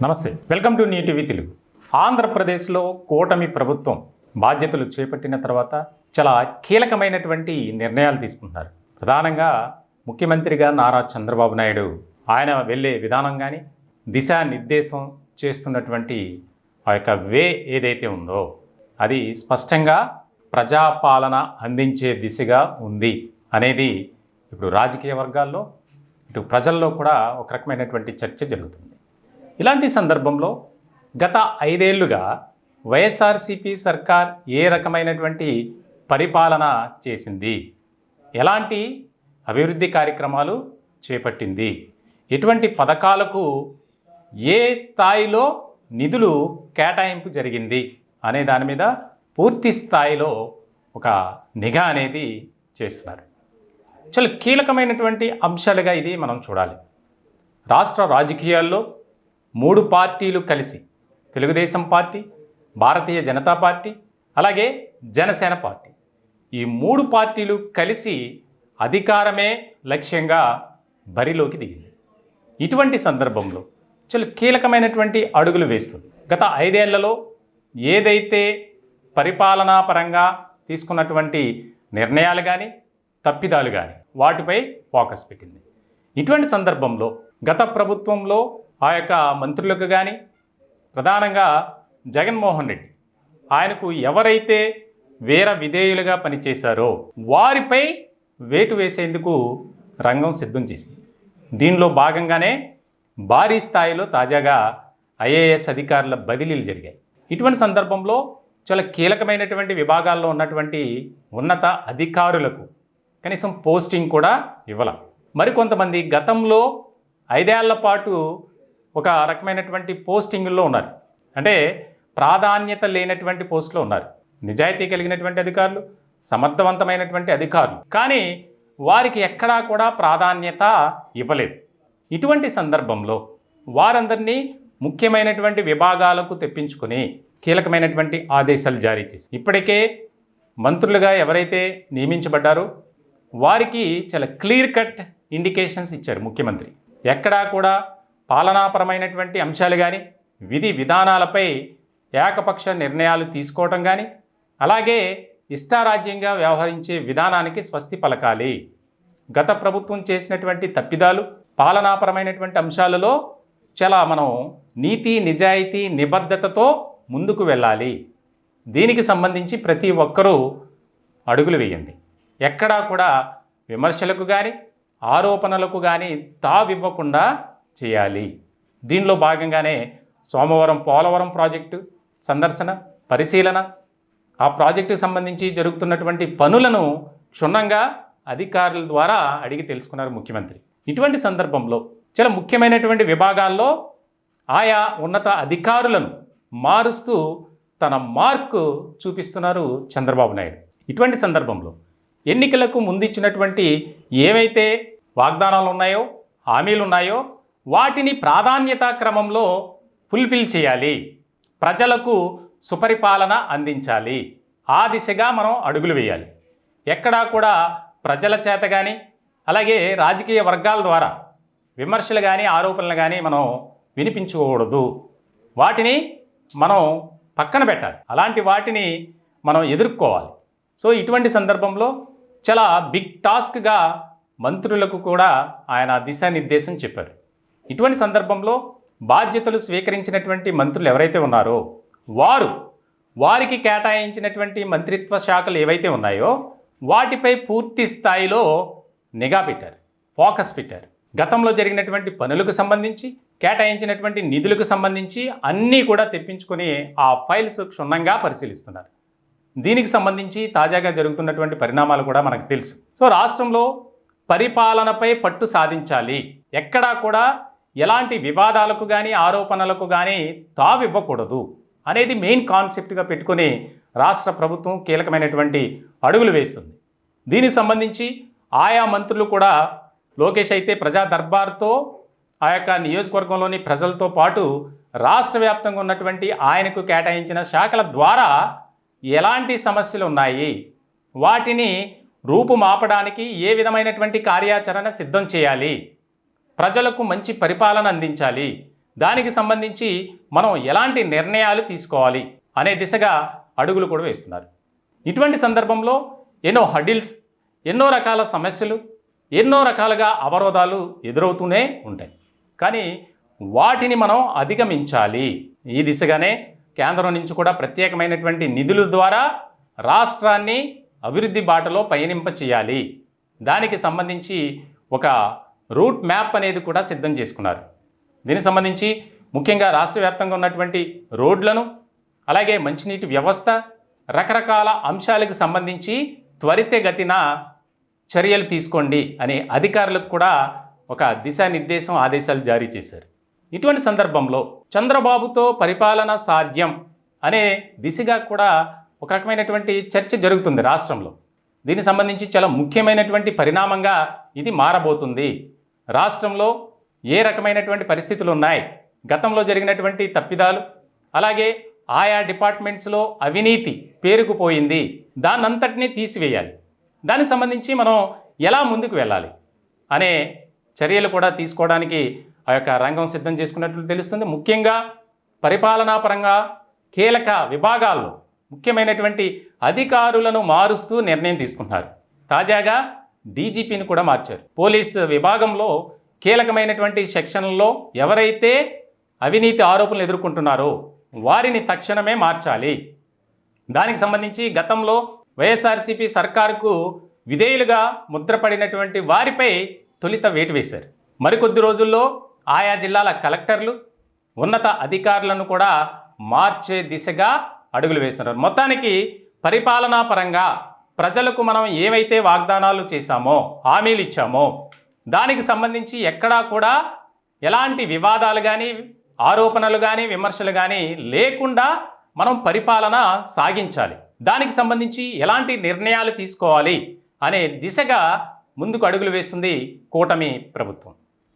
నమస్తే. Welcome to నీ TV Telugu. ఆంధ్రప్రదేశ్లో కూటమి ప్రభుత్వం బాధ్యతలు చేపట్టిన తర్వాత చాలా కీలకమైనటువంటి నిర్ణయాలు తీసుకుంటున్నారు. ప్రధానంగా ముఖ్యమంత్రిగా నారా చంద్రబాబు నాయుడు ఆయన వెళ్ళే విధానం కానీ దిశానిర్దేశం చేస్తున్నటువంటి ఆ యొక్క వే ఏదైతే ఉందో అది స్పష్టంగా ప్రజాపాలన అందించే దిశగా ఉంది అనేది ఇప్పుడు రాజకీయ వర్గాల్లో ఇటు ప్రజల్లో కూడా ఒక రకమైనటువంటి చర్చ జరుగుతుంది. ఇలాంటి సందర్భంలో గత ఐదేళ్ళుగా వైఎస్ఆర్సిపి సర్కార్ ఏ రకమైనటువంటి పరిపాలన చేసింది? ఎలాంటి అభివృద్ధి కార్యక్రమాలు చేపట్టింది? ఎటువంటి పథకాలకు ఏ స్థాయిలో నిధులు కేటాయింపు జరిగింది? అనే దాని మీద పూర్తి స్థాయిలో ఒక నిఘా అనేది చేస్తున్నారు. చాలా కీలకమైనటువంటి అంశాలుగా ఇది మనం చూడాలి. రాష్ట్ర రాజకీయాల్లో మూడు పార్టీలు కలిసి తెలుగుదేశం పార్టీ భారతీయ జనతా పార్టీ అలాగే జనసేన పార్టీ. ఈ మూడు పార్టీలు కలిసి అధికారమే లక్ష్యంగా బరిలోకి దిగింది. ఇటువంటి సందర్భంలో చాలా కీలకమైనటువంటి అడుగులు వేస్తుంది. గత ఐదేళ్ళలో ఏదైతే పరిపాలనా పరంగా తీసుకున్నటువంటి నిర్ణయాలు కానీ తప్పిదాలు కానీ వాటిపై ఫోకస్ పెట్టింది. ఇటువంటి సందర్భంలో గత ప్రభుత్వంలో ఆ యొక్క మంత్రులకు కానీ ప్రధానంగా జగన్మోహన్ రెడ్డి. ఆయనకు ఎవరైతే వీర విధేయులుగా పనిచేశారో వారిపై వేటు వేసేందుకు రంగం సిద్ధం చేసింది. దీనిలో భాగంగానే భారీ స్థాయిలో తాజాగా ఐఏఎస్ అధికారుల బదిలీలు జరిగాయి. ఇటువంటి సందర్భంలో చాలా కీలకమైనటువంటి విభాగాల్లో ఉన్నటువంటి ఉన్నత అధికారులకు కనీసం పోస్టింగ్ కూడా ఇవ్వాల. మరికొంతమంది గతంలో ఐదేళ్ళ పాటు ఒక రకమైనటువంటి పోస్టింగుల్లో ఉన్నారు. అంటే ప్రాధాన్యత లేనటువంటి పోస్టులో ఉన్నారు. నిజాయితీ కలిగినటువంటి అధికారులు సమర్థవంతమైనటువంటి అధికారులు. కానీ వారికి ఎక్కడా కూడా ప్రాధాన్యత ఇవ్వలేదు. ఇటువంటి సందర్భంలో వారందరినీ ముఖ్యమైనటువంటి విభాగాలకు తెప్పించుకొని కీలకమైనటువంటి ఆదేశాలు జారీ చేసి ఇప్పటికే మంత్రులుగా ఎవరైతే నియమించబడ్డారో వారికి చాలా క్లియర్ కట్ ఇండికేషన్స్ ఇచ్చారు ముఖ్యమంత్రి. ఎక్కడా కూడా పాలనాపరమైనటువంటి అంశాలు కానీ విధి విధానాలపై ఏకపక్ష నిర్ణయాలు తీసుకోవటం కానీ అలాగే ఇష్టారాజ్యంగా వ్యవహరించే విధానానికి స్వస్తి పలకాలి. గత ప్రభుత్వం చేసినటువంటి తప్పిదాలు పాలనాపరమైనటువంటి అంశాలలో చాలా మనం నీతి నిజాయితీ నిబద్ధతతో ముందుకు వెళ్ళాలి. దీనికి సంబంధించి ప్రతి ఒక్కరూ అడుగులు వేయండి. ఎక్కడా కూడా విమర్శలకు కానీ ఆరోపణలకు కానీ తావివ్వకుండా చేయాలి. దీనిలో భాగంగానే సోమవారం పోలవరం ప్రాజెక్టు సందర్శన పరిశీలన ఆ ప్రాజెక్టుకు సంబంధించి జరుగుతున్నటువంటి పనులను క్షుణ్ణంగా అధికారుల ద్వారా అడిగి తెలుసుకున్నారు ముఖ్యమంత్రి. ఇటువంటి సందర్భంలో చాలా ముఖ్యమైనటువంటి విభాగాల్లో ఆయా ఉన్నత అధికారులను మారుస్తూ తన మార్కు చూపిస్తున్నారు చంద్రబాబు నాయుడు. ఇటువంటి సందర్భంలో ఎన్నికలకు ముందిచ్చినటువంటి ఏవైతే వాగ్దానాలు ఉన్నాయో హామీలు ఉన్నాయో వాటిని ప్రాధాన్యతా క్రమంలో ఫుల్ఫిల్ చేయాలి. ప్రజలకు సుపరిపాలన అందించాలి. ఆ దిశగా మనం అడుగులు వేయాలి. ఎక్కడా కూడా ప్రజల చేత కానీ అలాగే రాజకీయ వర్గాల ద్వారా విమర్శలు కానీ ఆరోపణలు కానీ మనం వినిపించకూడదు వాటిని మనం పక్కన పెట్టాలి. అలాంటి వాటిని మనం ఎదుర్కోవాలి. సో ఇటువంటి సందర్భంలో చాలా బిగ్ టాస్క్గా మంత్రులకు కూడా ఆయన దిశానిర్దేశం చెప్పారు. ఇటువంటి సందర్భంలో బాధ్యతలు స్వీకరించినటువంటి మంత్రులు ఎవరైతే ఉన్నారో వారు వారికి కేటాయించినటువంటి మంత్రిత్వ శాఖలు ఏవైతే ఉన్నాయో వాటిపై పూర్తి స్థాయిలో నిఘా పెట్టారు ఫోకస్ పెట్టారు. గతంలో జరిగినటువంటి పనులకు సంబంధించి కేటాయించినటువంటి నిధులకు సంబంధించి అన్నీ కూడా తెప్పించుకొని ఆ ఫైల్స్ క్షుణ్ణంగా పరిశీలిస్తున్నారు. దీనికి సంబంధించి తాజాగా జరుగుతున్నటువంటి పరిణామాలు కూడా మనకు తెలుసు. సో రాష్ట్రంలో పరిపాలనపై పట్టు సాధించాలి. ఎక్కడా కూడా ఎలాంటి వివాదాలకు కానీ ఆరోపణలకు కానీ తావివ్వకూడదు అనేది మెయిన్ కాన్సెప్ట్గా పెట్టుకుని రాష్ట్ర ప్రభుత్వం కీలకమైనటువంటి అడుగులు వేస్తుంది. దీనికి సంబంధించి ఆయా మంత్రులు కూడా లోకేష్ అయితే ప్రజా దర్బార్తో ఆ యొక్క నియోజకవర్గంలోని ప్రజలతో పాటు రాష్ట్ర వ్యాప్తంగా ఉన్నటువంటి ఆయనకు కేటాయించిన శాఖల ద్వారా ఎలాంటి సమస్యలు ఉన్నాయి? వాటిని రూపుమాపడానికి ఏ విధమైనటువంటి కార్యాచరణ సిద్ధం చేయాలి? ప్రజలకు మంచి పరిపాలన అందించాలి. దానికి సంబంధించి మనం ఎలాంటి నిర్ణయాలు తీసుకోవాలి అనే దిశగా అడుగులు కూడా వేస్తున్నారు. ఇటువంటి సందర్భంలో ఎన్నో హడిల్స్ ఎన్నో రకాల సమస్యలు ఎన్నో రకాలుగా అవరోధాలు ఎదురవుతూనే ఉంటాయి. కానీ వాటిని మనం అధిగమించాలి. ఈ దిశగానే కేంద్రం నుంచి కూడా ప్రత్యేకమైనటువంటి నిధుల ద్వారా రాష్ట్రాన్ని అభివృద్ధి బాటలో పయనింప చేయాలి దానికి సంబంధించి ఒక రూట్ మ్యాప్ అనేది కూడా సిద్ధం చేసుకున్నారు. దీనికి సంబంధించి ముఖ్యంగా రాష్ట్ర వ్యాప్తంగా ఉన్నటువంటి రోడ్లను అలాగే మంచినీటి వ్యవస్థ రకరకాల అంశాలకు సంబంధించి త్వరితగతిన చర్యలు తీసుకోండి అనే అధికారులకు కూడా ఒక దిశానిర్దేశం ఆదేశాలు జారీ చేశారు. ఇటువంటి సందర్భంలో చంద్రబాబుతో పరిపాలన సాధ్యం అనే దిశగా కూడా ఒక రకమైనటువంటి చర్చ జరుగుతుంది రాష్ట్రంలో. దీనికి సంబంధించి చాలా ముఖ్యమైనటువంటి పరిణామంగా ఇది మారబోతుంది. రాష్ట్రంలో ఏ రకమైనటువంటి పరిస్థితులు ఉన్నాయి గతంలో జరిగినటువంటి తప్పిదాలు అలాగే ఆయా డిపార్ట్మెంట్స్లో అవినీతి పేరుకుపోయింది. దాన్నంతటినీ తీసివేయాలి. దానికి సంబంధించి మనం ఎలా ముందుకు వెళ్ళాలి? అనే చర్యలు కూడా తీసుకోవడానికి ఆ యొక్క రంగం సిద్ధం చేసుకున్నట్లు తెలుస్తుంది. ముఖ్యంగా పరిపాలనా పరంగా కీలక విభాగాల్లో ముఖ్యమైనటువంటి అధికారులను మారుస్తూ నిర్ణయం తీసుకుంటున్నారు. తాజాగా డీజీపీని కూడా మార్చారు. పోలీస్ విభాగంలో కీలకమైనటువంటి సెక్షన్లలో ఎవరైతే అవినీతి ఆరోపణలు ఎదుర్కొంటున్నారో వారిని తక్షణమే మార్చాలి. దానికి సంబంధించి గతంలో వైఎస్ఆర్సీపీ సర్కారుకు విధేయులుగా ముద్రపడినటువంటి వారిపై తొలిత వేటు వేశారు. మరికొద్ది రోజుల్లో ఆయా జిల్లాల కలెక్టర్లు ఉన్నత అధికారులను కూడా మార్చే దిశగా అడుగులు వేస్తున్నారు. మొత్తానికి పరిపాలనా పరంగా ప్రజలకు మనం ఏవైతే వాగ్దానాలు చేశామో హామీలు ఇచ్చామో దానికి సంబంధించి ఎక్కడా కూడా ఎలాంటి వివాదాలు కానీ ఆరోపణలు కానీ విమర్శలు కానీ లేకుండా మనం పరిపాలన సాగించాలి. దానికి సంబంధించి ఎలాంటి నిర్ణయాలు తీసుకోవాలి అనే దిశగా ముందుకు అడుగులు వేస్తుంది కూటమి ప్రభుత్వం.